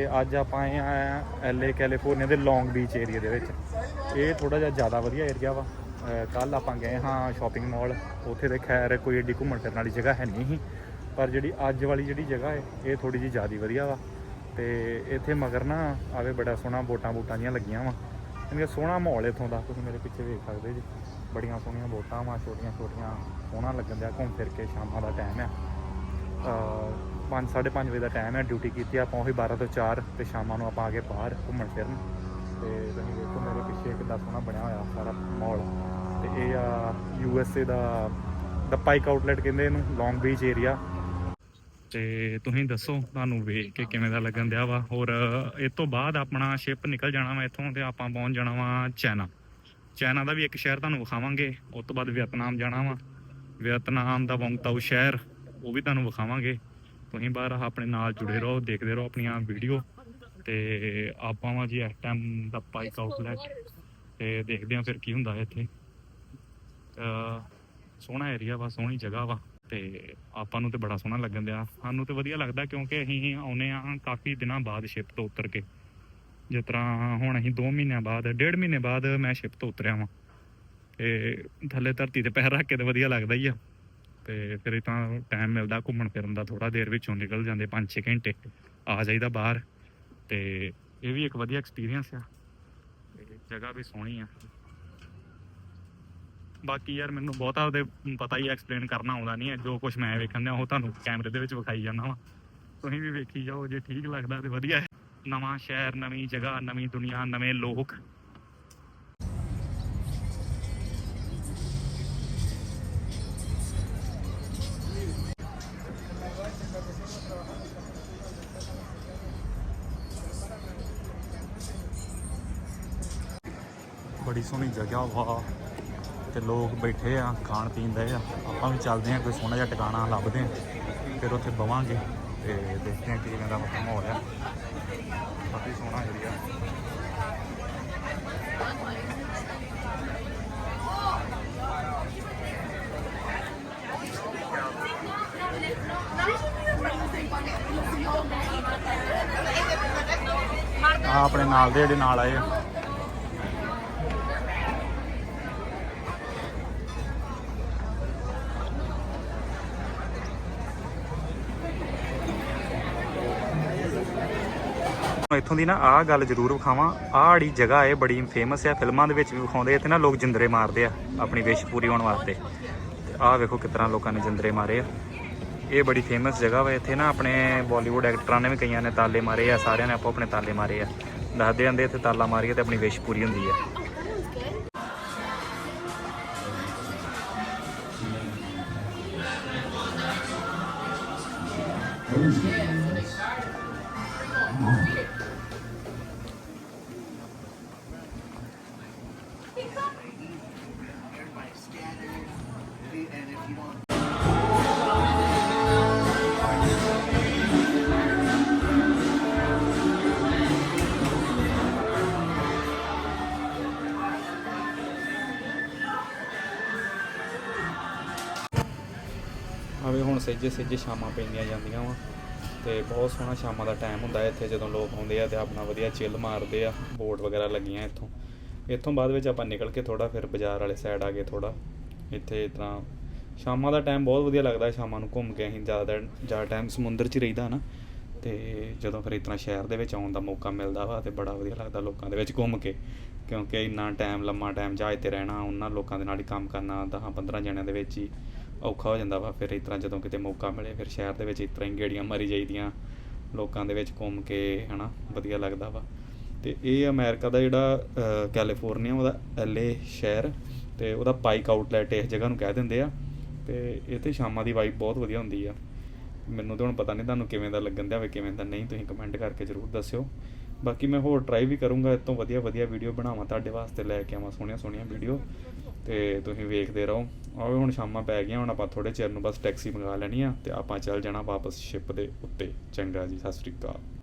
ਤੇ ਅੱਜ ਆਪਾਂ ਆਏ ਆ ਐਲਏ ਕੈਲੀਫੋਰਨੀਆ ਦੇ ਲੌਂਗ ਬੀਚ ਏਰੀਆ ਦੇ ਵਿੱਚ। ਇਹ ਥੋੜਾ ਜਿਹਾ ਜ਼ਿਆਦਾ ਵਧੀਆ ਏਰੀਆ ਵਾ। ਕੱਲ ਆਪਾਂ ਗਏ ਹਾਂ ਸ਼ਾਪਿੰਗ ਮਾਲ ਉੱਥੇ ਤੇ ਖੈਰ ਕੋਈ ਏਡੀ ਘੁੰਮਣ ਫਿਰਨ ਵਾਲੀ ਜਗ੍ਹਾ ਹੈ ਨਹੀਂ ਸੀ। ਪਰ ਜਿਹੜੀ ਅੱਜ ਵਾਲੀ ਜਿਹੜੀ ਜਗ੍ਹਾ ਹੈ, ਇਹ ਥੋੜੀ ਜਿਹੀ ਜ਼ਿਆਦਾ ਵਧੀਆ ਵਾ। ਤੇ ਇੱਥੇ ਮਗਰ ਨਾ ਆਵੇ ਬੜਾ ਸੋਹਣਾ ਬੋਟਾਂ ਬੋਟਾਂ ਦੀਆਂ ਲੱਗੀਆਂ ਵਾ। ਇਹਨਾਂ ਸੋਹਣਾ ਮਾਹੌਲ ਇੱਥੋਂ ਦਾ, ਤੁਸੀਂ ਮੇਰੇ ਪਿੱਛੇ ਵੇਖ ਸਕਦੇ ਜੀ। ਬੜੀਆਂ ਸੋਹਣੀਆਂ ਬੋਟਾਂ ਵਾ ਛੋਟੀਆਂ ਛੋਟੀਆਂ ਸੋਹਣਾ ਲੱਗਣ ਦਿਆ ਘੁੰਮ ਫਿਰ ਕੇ ਸ਼ਾਮਾਂ ਦਾ ਟਾਈਮ ਆ। ਅ, ਪੰਜ ਸਾਢੇ ਪੰਜ ਵਜੇ ਦਾ ਟਾਈਮ ਹੈ ਡਿਊਟੀ ਕੀਤੀ ਆਪਾਂ ਉਹੀ 12 ਤੋਂ 4 ਤੇ ਸ਼ਾਮਾਂ ਨੂੰ ਆਪਾਂ ਆ ਗਏ ਬਾਹਰ ਘੁੰਮਣ ਫਿਰਨ। ਤੇ ਤੁਸੀਂ ਦੇਖੋ ਮੇਰੇ ਪਿੱਛੇ ਕਿੰਨਾ ਸੋਹਣਾ ਬਣਿਆ ਹੋਇਆ ਸਾਰਾ ਮਾਹੌਲ ਤੇ ਇਹ ਆ ਯੂ ਐਸ ਏ ਦਾ ਦਾ ਪਾਈਕ ਆਊਟਲੈਟ ਕਹਿੰਦੇ ਇਹਨੂੰ ਲੌਂਗ ਬੀਚ ਏਰੀਆ ਤੇ ਤੁਸੀਂ ਦੱਸੋ ਤੁਹਾਨੂੰ ਵੇਖ ਕੇ ਕਿਵੇਂ ਦਾ ਲੱਗਣ ਦਿਆ ਵਾ? ਔਰ ਇਸ ਤੋਂ ਬਾਅਦ ਆਪਣਾ ਸ਼ਿਪ ਨਿਕਲ ਜਾਣਾ ਵਾ ਇੱਥੋਂ ਤੇ ਆਪਾਂ ਪਹੁੰਚ ਜਾਣਾ ਵਾ ਚਾਈਨਾ ਚਾਈਨਾ ਦਾ ਵੀ ਇੱਕ ਸ਼ਹਿਰ ਤੁਹਾਨੂੰ ਵਿਖਾਵਾਂਗੇ ਉਸ ਤੋਂ ਬਾਅਦ ਵੀਅਤਨਾਮ ਜਾਣਾ ਵਾ। ਵੀਅਤਨਾਮ ਦਾ ਵੰਗਤਾਓ ਸ਼ਹਿਰ ਉਹ ਵੀ ਤੁਹਾਨੂੰ ਵਿਖਾਵਾਂਗੇ। ਤੁਸੀਂ ਬਾਹਰ ਆਪਣੇ ਨਾਲ ਜੁੜੇ ਰਹੋ, ਦੇਖਦੇ ਰਹੋ ਆਪਣੀਆਂ ਵੀਡੀਓ ਤੇ ਆਪਾਂ ਵਾ ਜੀ ਇਸ ਟਾਈਮ ਦਾ ਪਾਈਕ ਆਊਟਲੈਟ ਤੇ ਦੇਖਦੇ ਹਾਂ ਫਿਰ ਕੀ ਹੁੰਦਾ ਹੈ ਇੱਥੇ। ਅਹ ਸੋਹਣਾ ਏਰੀਆ ਵਾ, ਸੋਹਣੀ ਜਗ੍ਹਾ ਵਾ ਤੇ ਆਪਾਂ ਨੂੰ ਤੇ ਬੜਾ ਸੋਹਣਾ ਲੱਗਣ ਦਿਆ। ਸਾਨੂੰ ਤੇ ਵਧੀਆ ਲੱਗਦਾ ਕਿਉਂਕਿ ਅਸੀਂ ਆਉਨੇ ਆ ਕਾਫੀ ਦਿਨਾਂ ਬਾਅਦ ਸ਼ਿਪ ਤੋਂ ਉਤਰ ਕੇ। ਜਿਸ ਤਰ੍ਹਾਂ ਹੁਣ ਅਸੀਂ 2 ਮਹੀਨਿਆਂ ਬਾਅਦ, ਡੇਢ ਮਹੀਨੇ ਬਾਅਦ ਮੈਂ ਸ਼ਿਪ ਤੋਂ ਉਤਰਿਆ ਵਾਂ। ਤੇ ਥੱਲੇ ਧਰਤੀ ਤੇ ਪੈਰ ਰੱਖ ਕੇ ਤੇ ਵਧੀਆ ਲੱਗਦਾ ਹੀ ਆ। ਤੇ ਫਿਰ ਤਾਂ ਟਾਈਮ ਮਿਲਦਾ ਘੁੰਮਣ ਫਿਰਨ ਦਾ ਥੋੜਾ ਦੇਰ ਵਿੱਚੋਂ ਨਿਕਲ ਜਾਂਦੇ 5-6 ਘੰਟੇ ਆ ਜਾਈਦਾ ਬਾਹਰ। ਤੇ ਇਹ ਵੀ ਇੱਕ ਵਧੀਆ ਐਕਸਪੀਰੀਅੰਸ ਆ। ਜਗ੍ਹਾ ਵੀ ਸੋਹਣੀ ਆ। ਬਾਕੀ ਯਾਰ ਮੈਨੂੰ ਬਹੁਤਾ ਉਹਦੇ ਪਤਾ ਹੀ ਐਕਸਪਲੇਨ ਕਰਨਾ ਆਉਂਦਾ ਨਹੀਂ ਹੈ। ਜੋ ਕੁਝ ਮੈਂ ਵੇਖਣ ਡਿਆ ਉਹ ਤੁਹਾਨੂੰ ਕੈਮਰੇ ਦੇ ਵਿੱਚ ਵਿਖਾਈ ਜਾਂਦਾ ਵਾ। ਤੁਸੀਂ ਵੀ ਵੇਖੀ ਜਾਓ, ਜੇ ਠੀਕ ਲੱਗਦਾ ਤੇ ਵਧੀਆ ਨਵਾਂ ਸ਼ਹਿਰ, ਨਵੀਂ ਜਗ੍ਹਾ, ਨਵੀਂ ਦੁਨੀਆ, ਨਵੇਂ ਲੋਕ। ਬੜੀ ਸੋਹਣੀ ਜਗ੍ਹਾ ਵਾ ਤੇ ਲੋਕ ਬੈਠੇ ਆ, ਖਾਣ ਪੀਣ ਦੇ ਆ। ਆਪਾਂ ਵੀ ਚੱਲਦੇ ਆ, ਕੋਈ ਸੋਹਣਾ ਜਿਹਾ ਟਿਕਾਣਾ ਲੱਭਦੇ ਆ। ਫਿਰ ਉੱਥੇ ਬਵਾਂਗੇ ਤੇ ਦੇਖਦੇ ਆ ਕਿਵੇਂ ਦਾ ਮਾਹੌਲ ਆ। ਕਾਫੀ ਸੋਹਣਾ ਏਰੀਆ ਆਪਣੇ ਨਾਲ ਦੇ ਜਿਹੜੇ ਨਾਲ ਆਏ ਆ। ਇੱਥੋਂ ਦੀ ਨਾ ਆਹ ਗੱਲ ਜ਼ਰੂਰ ਵਿਖਾਵਾਂ। ਆਹ ਜਿਹੜੀ ਜਗ੍ਹਾ ਹੈ, ਬੜੀ ਫੇਮਸ ਹੈ। ਫਿਲਮਾਂ ਦੇ ਵਿੱਚ ਵੀ ਵਿਖਾਉਂਦੇ ਇੱਥੇ ਨਾ ਲੋਕ ਜਿੰਦਰੇ ਮਾਰਦੇ ਆ ਆਪਣੀ ਵਿਸ਼ ਪੂਰੀ ਹੋਣ ਵਾਸਤੇ। ਤੇ ਆਹ ਵੇਖੋ ਕਿਸ ਤਰ੍ਹਾਂ ਲੋਕਾਂ ਨੇ ਜਿੰਦਰੇ ਮਾਰੇ ਆ। ਇਹ ਬੜੀ ਫੇਮਸ ਜਗ੍ਹਾ ਵਾ, ਇੱਥੇ ਨਾ ਆਪਣੇ ਬਾਲੀਵੁੱਡ ਐਕਟਰਾਂ ਨੇ ਵੀ ਕਈਆਂ ਨੇ ਤਾਲੇ ਮਾਰੇ ਆ, ਸਾਰਿਆਂ ਨੇ ਆਪੋ ਆਪਣੇ ਤਾਲੇ ਮਾਰੇ ਆ। ਦੱਸਦੇ ਜਾਂਦੇ ਇੱਥੇ ਤਾਲਾ ਮਾਰੀਏ ਤੇ ਆਪਣੀ ਵਿਸ਼ ਪੂਰੀ ਹੁੰਦੀ ਆ। ਆਵੇ ਹੁਣ ਸੱਜੇ ਸੱਜੇ ਸ਼ਾਮਾਂ ਪੈਂਦੀਆਂ ਜਾਂਦੀਆਂ ਵਾ, ਤੇ ਬਹੁਤ ਸੋਹਣਾ ਸ਼ਾਮਾਂ ਦਾ ਟਾਈਮ ਹੁੰਦਾ ਇੱਥੇ ਜਦੋਂ ਲੋਕ ਆਉਂਦੇ ਆ ਤੇ ਆਪਣਾ ਵਧੀਆ ਚਿੱਲ ਮਾਰਦੇ ਆ ਬੋਟ ਵਗੈਰਾ ਲੱਗੀਆਂ ਇੱਥੋਂ। ਇੱਥੋਂ ਬਾਅਦ ਵਿੱਚ ਆਪਾਂ ਨਿਕਲ ਕੇ ਥੋੜਾ ਫਿਰ ਬਾਜ਼ਾਰ ਵਾਲੇ ਸਾਈਡ ਆ ਗਏ ਥੋੜਾ ਇੱਥੇ ਇਸ ਤਰ੍ਹਾਂ ਸ਼ਾਮਾਂ ਦਾ ਟਾਈਮ ਬਹੁਤ ਵਧੀਆ ਲੱਗਦਾ ਸ਼ਾਮਾਂ ਨੂੰ ਘੁੰਮ ਕੇ, ਅਸੀਂ ਜ਼ਿਆਦਾ ਜ਼ਿਆਦਾ ਟਾਈਮ ਸਮੁੰਦਰ 'ਚ ਹੀ ਰਹੀਦਾ ਨਾ। ਤੇ ਜਦੋਂ ਫਿਰ ਇਸ ਸ਼ਹਿਰ ਦੇ ਵਿੱਚ ਆਉਣ ਦਾ ਮੌਕਾ ਮਿਲਦਾ ਵਾ ਤੇ ਬੜਾ ਵਧੀਆ ਲੱਗਦਾ ਲੋਕਾਂ ਦੇ ਵਿੱਚ ਘੁੰਮ ਕੇ। ਕਿਉਂਕਿ ਇੰਨਾ ਟਾਈਮ ਲੰਮਾ ਟਾਈਮ ਜਹਾਜ਼ ਤੇ ਰਹਿਣਾ, ਉਹਨਾਂ ਲੋਕਾਂ ਦੇ ਨਾਲ ਹੀ ਕੰਮ ਕਰਨਾ 10 15 ਜਣਿਆਂ ਦੇ ਵਿੱਚ ਹੀ। ਔਖਾ ਹੋ ਜਾਂਦਾ ਵਾ, ਫਿਰ ਇਸ ਤਰ੍ਹਾਂ ਜਦੋਂ ਕਿਤੇ ਮੌਕਾ ਮਿਲੇ, ਫਿਰ ਸ਼ਹਿਰ ਦੇ ਵਿੱਚ ਇਸ ਤਰ੍ਹਾਂ ਹੀ ਗੇੜੀਆਂ ਮਾਰੀ ਜਾਈਦੀਆਂ, ਲੋਕਾਂ ਦੇ ਵਿੱਚ ਘੁੰਮ ਕੇ, ਹਨਾ, ਵਧੀਆ ਲੱਗਦਾ ਵਾ। ਤੇ ਇਹ ਅਮਰੀਕਾ ਦਾ ਜਿਹੜਾ ਕੈਲੀਫੋਰਨੀਆ, ਉਹਦਾ ਐਲਏ ਸ਼ਹਿਰ, ਤੇ ਉਹਦਾ ਪਾਈਕ ਆਊਟਲੈਟ ਇਸ ਜਗ੍ਹਾ ਨੂੰ ਕਹਿ ਦਿੰਦੇ ਆ, ਤੇ ਇੱਥੇ ਸ਼ਾਮਾਂ ਦੀ ਵਾਈਬ ਬਹੁਤ ਵਧੀਆ ਹੁੰਦੀ ਆ। ਮੈਨੂੰ ਤਾਂ ਹੁਣ ਪਤਾ ਨਹੀਂ ਤੁਹਾਨੂੰ ਕਿਵੇਂ ਦਾ ਲੱਗਣ ਦਿਆ ਹੋਵੇ ਕਿਵੇਂ ਦਾ ਨਹੀਂ, ਤੁਸੀਂ ਕਮੈਂਟ ਕਰਕੇ ਜ਼ਰੂਰ ਦੱਸਿਓ। ਬਾਕੀ ਮੈਂ ਹੋਰ ਟਰਾਈ ਵੀ ਕਰੂੰਗਾ, ਇਸ ਤੋਂ ਵਧੀਆ ਵਧੀਆ ਵੀਡੀਓ ਬਣਾਵਾਂ, ਤੁਹਾਡੇ ਵਾਸਤੇ ਲੈ ਕੇ ਆਵਾਂ ਸੋਹਣੀਆਂ ਸੋਹਣੀਆਂ ਵੀਡੀਓ ਤੇ ਤੁਸੀਂ ਵੇਖਦੇ ਰਹੋ। ਆਵੇ ਹੁਣ ਸ਼ਾਮਾਂ ਪੈ ਗਈਆਂ, ਹੁਣ ਆਪਾਂ ਥੋੜੇ ਚਿਰ ਨੂੰ ਬਸ ਟੈਕਸੀ ਮੰਗਾ ਲੈਣੀ ਆ ਤੇ ਆਪਾਂ ਚੱਲ ਜਾਣਾ ਵਾਪਸ ਸ਼ਿਪ ਦੇ ਉੱਤੇ। ਚੰਗਾ ਜੀ, ਸਤਿ ਸ੍ਰੀ ਅਕਾਲ।